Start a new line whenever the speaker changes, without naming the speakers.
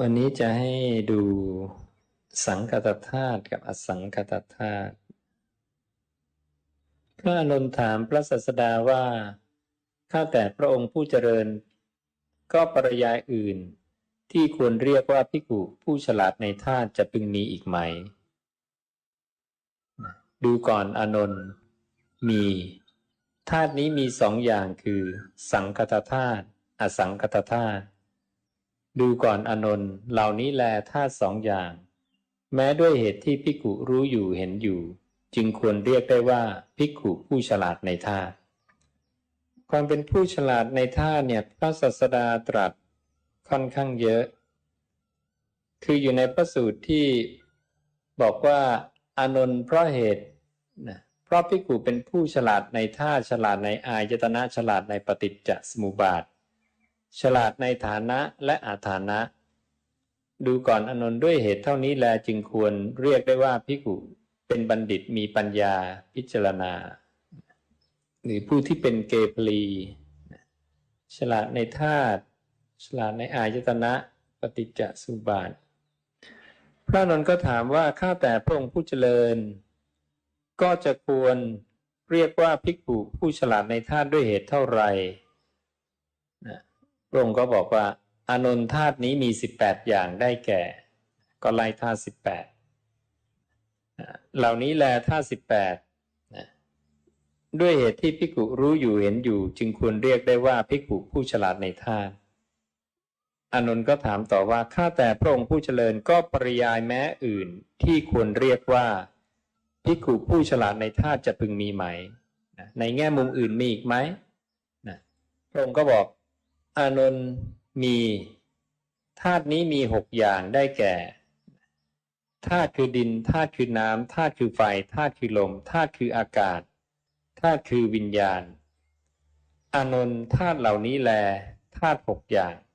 วันนี้จะให้ดูสังคตธาตุกับอสังคตธาตุ พระอานนถามพระศาสดาว่า ข้าแต่พระองค์ผู้เจริญ ก็ปริยายอื่น ที่ควรเรียกว่าพิกุผู้ฉลาดในธาตุจะพึงมีอีกไหม ดูก่อนอนนท์มีธาตุนี้มีสองอย่างคือ สังคตธาตุอสังคตธาตุ ดูก่อนอานนท์เหล่านี้แลธาตุสองอย่าง แม้ด้วยเหตุที่พิกุรู้อยู่เห็นอยู่ จึงควรเรียกได้ว่าพิกุผู้ฉลาดในธาตุความเป็นผู้ฉลาดในธาตุเนี่ยพระศาสดาตรัสค่อนข้างเยอะ คืออยู่ในพระสูตรที่บอกว่าอานนท์เพราะเหตุนะเพราะพิกุเป็นผู้ฉลาดในธาตุฉลาดในอายตนะฉลาดในปฏิจจสมุปบาท ฉลาดในฐานะและอาฐานะ ดูก่อนอนนท์ด้วยเหตุเท่านี้แลจึงควรเรียกได้ว่าพิกุเป็นบัณฑิตมีปัญญาพิจารณา หรือผู้ที่เป็นเกพลีฉลาดในธาตุฉลาดในอายตนะปฏิจจสุบาท พระนนท์ก็ถามว่าข้าแต่พระองค์ผู้เจริญ ก็จะควรเรียกว่าภิกขุผู้ฉลาดในธาตุด้วยเหตุเท่าไหร่นะ พระองค์ก็บอกว่า อานนท์ธาตุนี้มีสิบแปดอย่างได้แก่ ก็ไล่ธาตุสิบแปดเหล่านี้แลธาตุสิบแปดด้วยเหตุที่ภิกุรู้อยู่เห็นอยู่ จึงควรเรียกได้ว่าภิกุผู้ฉลาดในธาตุอานนท์ก็ถามต่อว่าข้าแต่พระองค์ผู้เจริญก็ปริยายแม้อื่นที่ควรเรียกว่าภิกุผู้ฉลาดในธาตุจะพึงมีไหม ในแง่มุมอื่นมีอีกไหมพระองค์ก็บอก อานนท์มีธาตุนี้มีหกอย่างได้แก่ธาตุคือดินธาตุคือน้ำธาตุคือไฟธาตุคือลมธาตุคืออากาศธาตุคือวิญญาณ อานนท์ธาตุเหล่านี้แลธาตุหกอย่าง